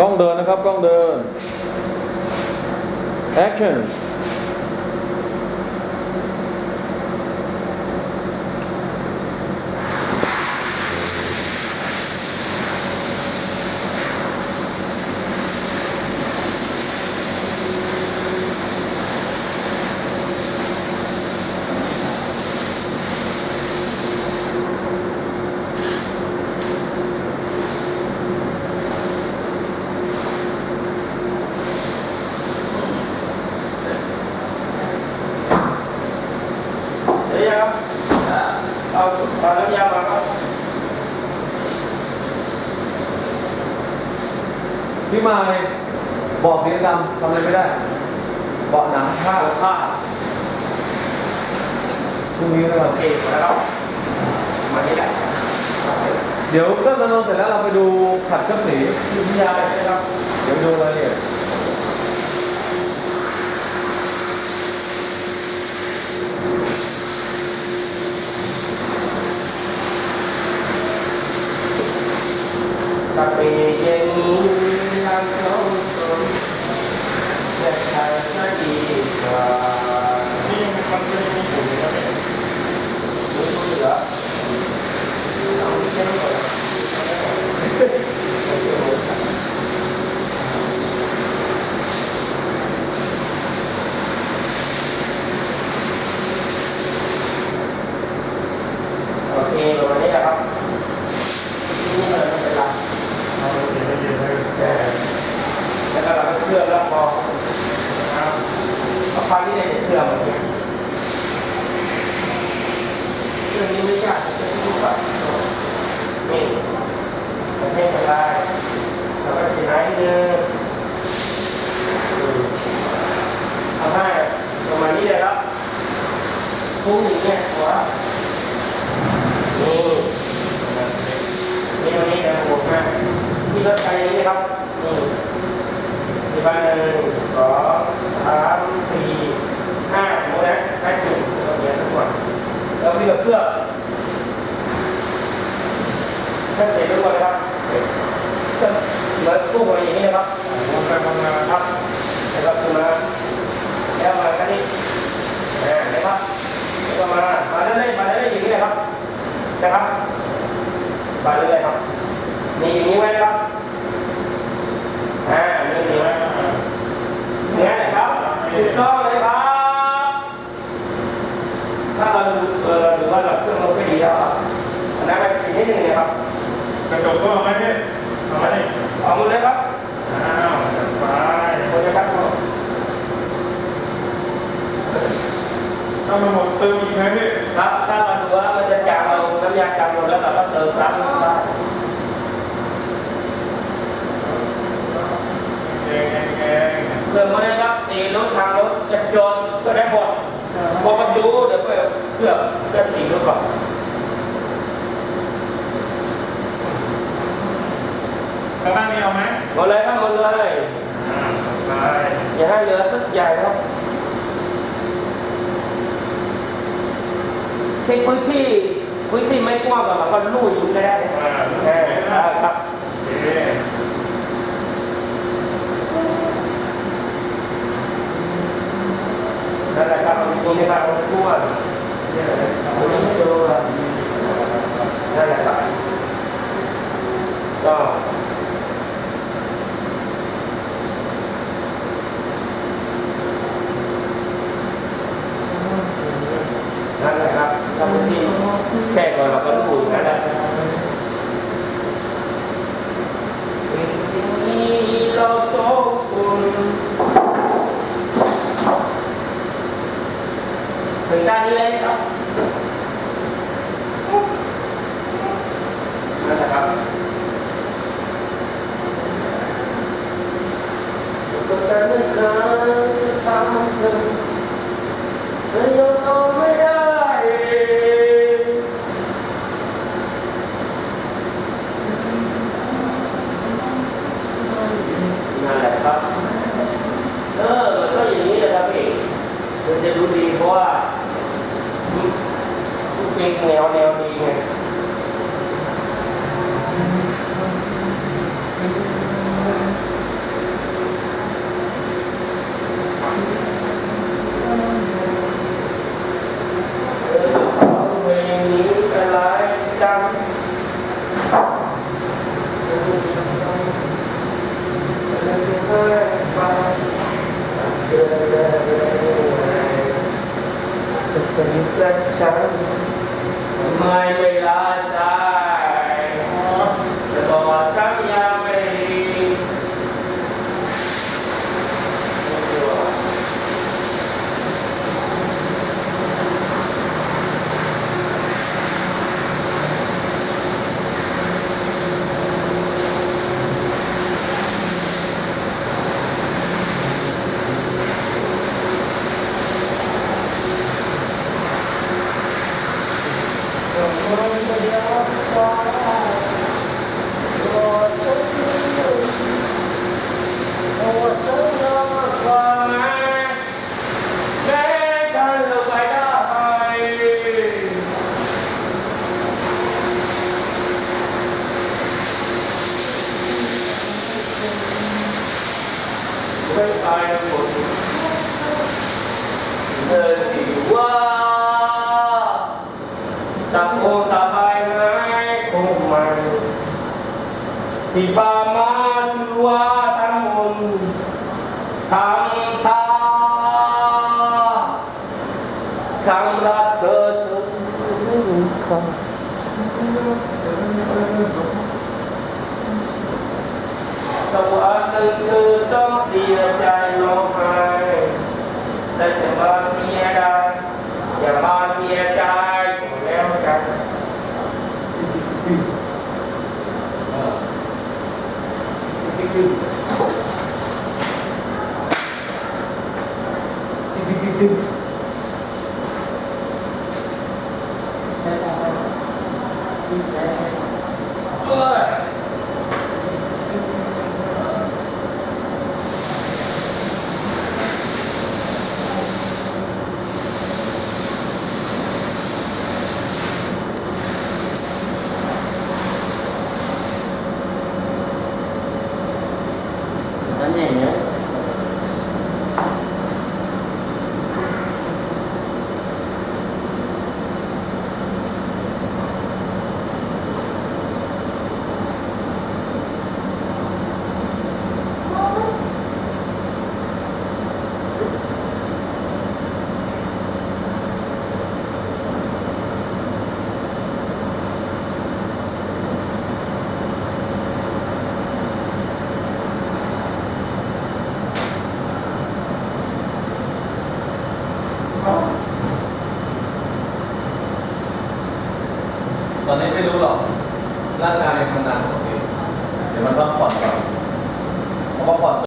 กล้องเดินนะครับ กล้องเดิน action เอาเอาน้ำยามาครับพี่ไม้เบอกสีดำทำอะไรไม่ได้เบาะหนังผ้าเอาผ้าพรุ่งนี้นะครับโอเคแล้วครับมาที่ไหนเดี๋ยวเครื่องดำเนินเสร็จแล้วเราไปดูขัดเครื่องสีน้ำยาใช่ไหมครับ เดี๋ยวดูรายละเอียด ถ้าเป็นอย่างนี้ยังต้องสนแต่ใครจะดี กว่า นี่มันจะมีผลแล้วเนี่ย รู้เหรอเอาเช่นก่อนโอเคประมาณนี้แหละครับนี่เลยไม่เป็นไร เอาเดี๋ยวเดี๋ยวเดี๋ยว แต่แล้วก็เราก็เคลือบแล้วพอนะครับเอาความที่ได้เคลือบมันเนี่ยเรื่องนี้ไม่ยากจะรู้ว่านี่ มันไม่เป็นไรเราก็จะไหนเดิมเอาให้ประมาณนี้เลยครับพุ่งอย่างเงี้ยหัวนี่นี่วันนี้จะบวกมาที่รถไฟนี้นะครับนี่ที่บ้านหนึ่งสองสามสี่ห้าหมดแล้วแค่จุดตัวเนี้ยทั้งหมดแล้วพี่กับเครื่องแค่เสร็จทุกคนนะครับเครื่องเหมือนตู้มาอย่างนี้นะครับทำงานทำงานครับแล้วก็คือมาแล้วมาแค่นี้อ่านะครับแล้วก็มา มาเรื่อยๆมาเรื่อยๆอย่างนี้นะครับ นะครับไปเรื่อยๆครับนี่อย่างนี้ไว้นะครับอ่านี่อย่างนี้ไว้เนี่ยนะครับถูกต้องเลยครับถ้าเราดูเออหรือว่าเราเครื่องเราไม่ดีแล้วอะอันนั้นไปอีกนิดนึงนะครับกระจกก็เอาไหมเนี่ยเอาไหมนี่เอาหมดเลยครับอ้าวจัดไปหมดเลยครับถ้ามันหมดเติมอีกไหมพี่ครับถ้าเราดูว่ามันจะจางเรา น้ำยาจางหมดแล้วเราก็เติมซ้ำได้แกงแกงแกงเติมมาได้รับสีรถทางรถจะจนก็ได้หมดพอมาดูเดี๋ยวเพื่อเพื่อจะสีรถก่อนข้างล่างนี่เอาไหมหมดเลยครับหมดเลยอ่อย่าให้เหลือสักใหญ่ครับที่พื้นที่ พื้นที่ไม่กว้างเราก็ลู่อยู่ได้อ่าแค่ครับนั่นแหละครับมันมีนะครับมันทั่วเนี่ยตรงนี้ไม่ดูอะนั่นแหละครับก็นั่นแหละครับทำที่ แค่ก่อนเราก็รู้อยู่นั่นแหละนี่เราสองคนถึงด้านนี้เลยครับ ไม่ไปหมดเธอสิว่าตะโกตะไปไหนคงมันที่ป่ามาชัวทั้งมนทำท่าทำรักเธอถึงค สวรรค์หนึ่งเธอต้องเสียใจร้องไห้แต่จะมาเสียดายอย่ามาเสียใจก็แล้วกันติ๊กติ๊กติ๊กติ๊กติ๊ก เอ้ย นั่นเ